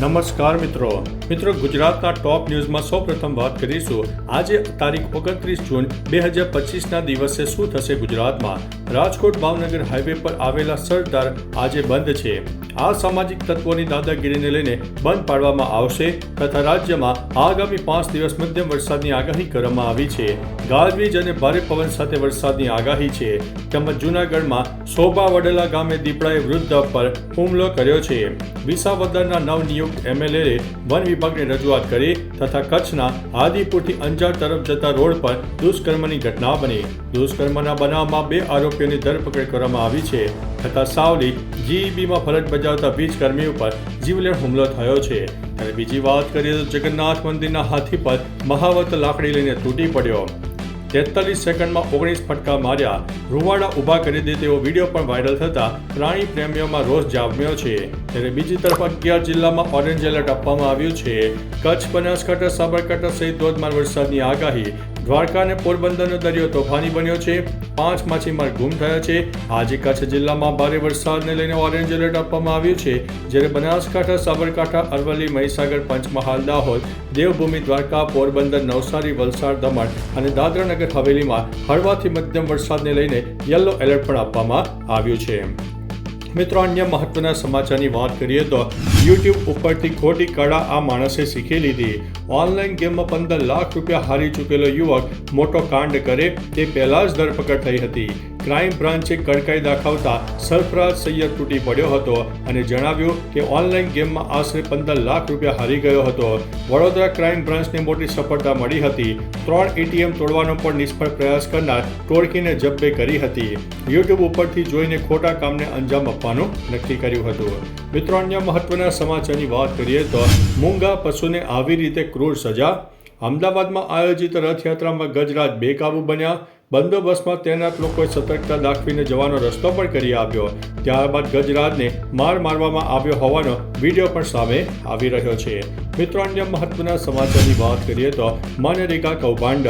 નમસ્કાર મિત્રો. મિત્રો, ગુજરાતના ટોપ ન્યૂઝમાં સૌ પ્રથમ વાત કરીશું. આજે તારીખ ઓગણત્રીસ જૂન બે હજાર પચીસના દિવસે શું થશે ગુજરાતમાં? રાજકોટ ભાવનગર હાઈવે પર આવેલા સરદાર આજે બંધ છે. આ સામાજિક તત્વોની દાદાગીરીને લઈને બંધ પાડવામાં આવશે તથા રાજ્યમાં આગામી પાંચ દિવસ મધ્યમ વરસાદની આગાહી કરવામાં આવી છે. ગાજવીજ અને ભારે પવન સાથે વરસાદની આગાહી છે. તેમજ જૂનાગઢમાં શોભા વડેલા ગામે દીપડાએ વૃદ્ધ પર હુમલો કર્યો છે. વિસાવદરના નવનિયુક્ત એમએલએ વન વિભાગને રજૂઆત કરી તથા કચ્છના હાદીપુરથી અંજાર તરફ જતા રોડ પર દુષ્કર્મની ઘટના બની. દુષ્કર્મના બનાવમાં બે આરોપીઓની ધરપકડ કરવામાં આવી છે તથા સાવલી જીઈબીમાં ફરજ બજાવતા વીજ કર્મી ઉપર જીવલેણ હુમલો થયો છે. અને બીજી વાત કરીએ તો જગન્નાથ મંદિરના હાથી પર મહાવત લાકડી લઈને તૂટી પડ્યો. તેતાલીસ સેકન્ડમાં ઓગણીસ ફટકા માર્યા. રૂવાડા ઊભા કરી દે તેવો વીડિયો પણ વાયરલ થતા પ્રાણી પ્રેમીઓમાં રોષ જામ્યો છે. ત્યારે બીજી તરફ અગિયાર જિલ્લામાં ઓરેન્જ એલર્ટ આપવામાં આવ્યું છે. કચ્છ, બનાસકાંઠા, સાબરકાંઠા સહિત ધોધમાર વરસાદની આગાહી દ્વારકા અને પોરબંદરનો દરિયો તોફાની બન્યો છે. પાંચ માછીમાર ગુમ થયા છે. આજે કચ્છ જિલ્લામાં ભારે વરસાદને લઈને ઓરેન્જ એલર્ટ આપવામાં આવ્યું છે. જ્યારે બનાસકાંઠા, સાબરકાંઠા, અરવલ્લી, મહીસાગર, પંચમહાલ, દાહોદ, દેવભૂમિ, દ્વારકા, પોરબંદર, નવસારી, વલસાડ, દમણ અને દાદરાનગર હવેલીમાં હળવાથી મધ્યમ વરસાદને લઈને યલો એલર્ટ પણ આપવામાં આવ્યું છે. મિત્રો, અન્ય મહત્વના સમાચારની વાત કરીએ તો યુટ્યુબ ઉપરથી ખોટી કળા આ માણસે શીખી લીધી. ઓનલાઈન ગેમમાં પંદર લાખ રૂપિયા હારી ચૂકેલો યુવક મોટો કાંડ કરે તે પહેલાં જ ધરપકડ થઈ હતી. ક્રાઇમ બ્રાન્ચે કડકાઈ દાખવતા સરફરાજ સૈયદ તૂટી પડ્યો હતો અને જણાવ્યું કે ઓનલાઈન ગેમમાં આશરે પંદર લાખ રૂપિયા હારી ગયો હતો. વડોદરા ક્રાઇમ બ્રાન્ચને મોટી સફળતા મળી હતી. ત્રણ એટીએમ તોડવાનો પણ નિષ્ફળ પ્રયાસ કરનાર ટોળકીને જબ્બે કરી હતી. યુટ્યુબ ઉપરથી જોઈને ખોટા કામને અંજામ આપવાનું નક્કી કર્યું હતું. મિત્રો, અન્ય મહત્વના સમાચારની વાત કરીએ તો મૂંગા પશુને આવી રીતે ક્રૂર સજા? અમદાવાદમાં આયોજિત રથયાત્રામાં ગજરાજ બેકાબુ બન્યા. બંદોબસ્તમાં તૈનાત લોકોએ સતર્કતા દાખવીને જવાનો રસ્તો પણ કરી આપ્યો. ત્યારબાદ ગજરાજને માર મારવામાં આવ્યો હોવાનો વીડિયો પણ સામે આવી રહ્યો છે. મિત્રો, અન્ય મહત્વના સમાચારની વાત કરીએ તો મનરેગા કૌભાંડ.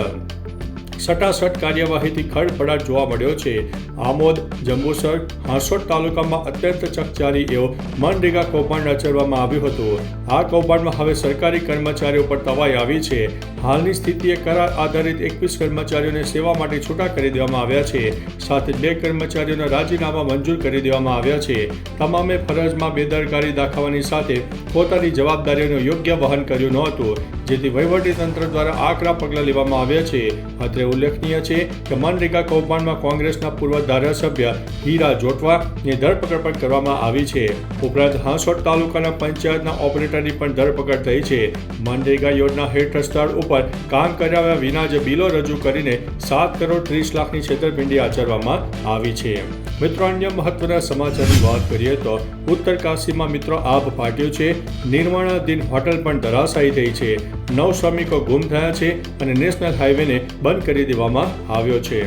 સટાસટ કાર્યવાહીથી ખડભડાટ જોવા મળ્યો છે. આમોદ, જંબુસર, હાંસોટ તાલુકામાં અત્યંત ચકચારી એવો મનરેગા કૌભાંડ રચવામાં આવ્યું હતું. આ કૌભાંડમાં હવે સરકારી કર્મચારીઓ પર તવાઈ આવી છે. હાલની સ્થિતિએ કરાર આધારિત એકવીસ કર્મચારીઓને સેવા માટે છૂટા કરી દેવામાં આવ્યા છે. સાથે બે કર્મચારીઓના રાજીનામા મંજૂર કરી દેવામાં આવ્યા છે. તમામે ફરજમાં બેદરકારી દાખવવાની સાથે પોતાની જવાબદારીઓનું યોગ્ય વહન કર્યું નહોતું. જેથી વહીવટીતંત્ર દ્વારા આકરા પગલાં લેવામાં આવ્યા છે. અત્રે ઉલ્લેખનીય છે કે મનરેગા કૌભાંડમાં કોંગ્રેસના પૂર્વ ધારાસભ્ય હીરા જોટવાની ધરપકડ પણ કરવામાં આવી છે. ઉપરાંત હાંસોટ તાલુકાના પંચાયતના ઓપરેટરની પણ ધરપકડ થઈ છે. મનરેગા યોજના હેઠળ સ્થળ ઉપર કામ કરાવ્યા વિના જ બિલો રજૂ કરીને સાત કરોડ ત્રીસ લાખની છેતરપિંડી આચરવામાં આવી છે. મિત્રો, અન્ય મહત્વના સમાચારની વાત કરીએ તો ઉત્તર કાશીમાં મિત્રો આભ ફાટ્યો છે. નિર્માણાધીન હોટલ પણ ધરાશાયી થઈ છે. નવ શ્રમિકો ગુમ થયા છે અને નેશનલ હાઈવેને બંધ કરી દેવામાં આવ્યો છે.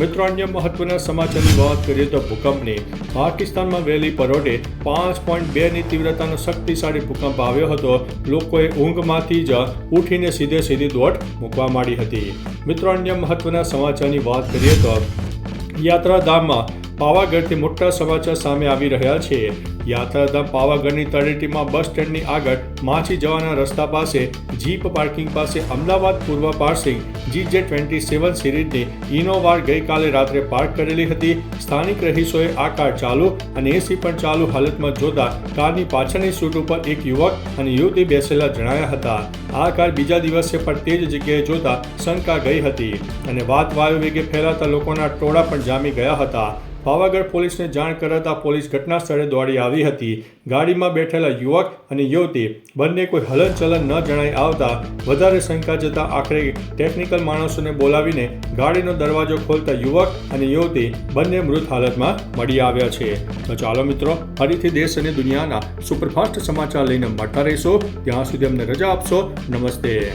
મિત્રો, અન્ય મહત્વના સમાચારની વાત કરીએ તો ભૂકંપની. પાકિસ્તાનમાં વહેલી પરોઢે પાંચ પોઈન્ટ બેની તીવ્રતાનો શક્તિશાળી ભૂકંપ આવ્યો હતો. લોકોએ ઊંઘમાંથી જ ઉઠીને સીધે સીધી દોટ મૂકવા માંડી હતી. મિત્રો, અન્ય મહત્વના સમાચારની વાત કરીએ તો યાત્રાધામમાં પાવાગઢથી મોટા સમાચાર સામે આવી રહ્યા છે. યાત્રાધામ પાવાગઢની તળેટીમાં બસ સ્ટેન્ડની આગળ માછી જવાના રસ્તા પાસે જીપ પાર્કિંગ પાસે અમદાવાદ પૂર્વ પાર્સિંગ જીજે ટ્વેન્ટી સેવન સિરીઝની ઇનોવાર ગઈકાલે રાત્રે પાર્ક કરેલી હતી. સ્થાનિક રહીશોએ આ કાર ચાલુ અને એસી પણ ચાલુ હાલતમાં જોતા કારની પાછળની સીટ ઉપર એક યુવક અને યુવતી બેસેલા જણાયા હતા. આ કાર બીજા દિવસે પણ તે જ જગ્યાએ જોતા શંકા ગઈ હતી અને વાત વાયુ વેગે ફેલાતા લોકોના ટોળા પણ જામી ગયા હતા. પાવાગઢ પોલીસને જાણ કરાતા પોલીસ ઘટના સ્થળે દોડી આવી હતી. ગાડીમાં બેઠેલા યુવક અને યુવતી બંને કોઈ હલનચલન ન જણાઈ આવતા વધારે શંકા જતા આખરે ટેકનિકલ માણસોને બોલાવીને ગાડીનો દરવાજો ખોલતા યુવક અને યુવતી બંને મૃત હાલતમાં મળી આવ્યા છે. તો ચાલો મિત્રો, ફરીથી દેશ અને દુનિયાના સુપરફાસ્ટ સમાચાર લઈને મળતા રહીશું. ત્યાં સુધી અમને રજા આપશો. નમસ્તે.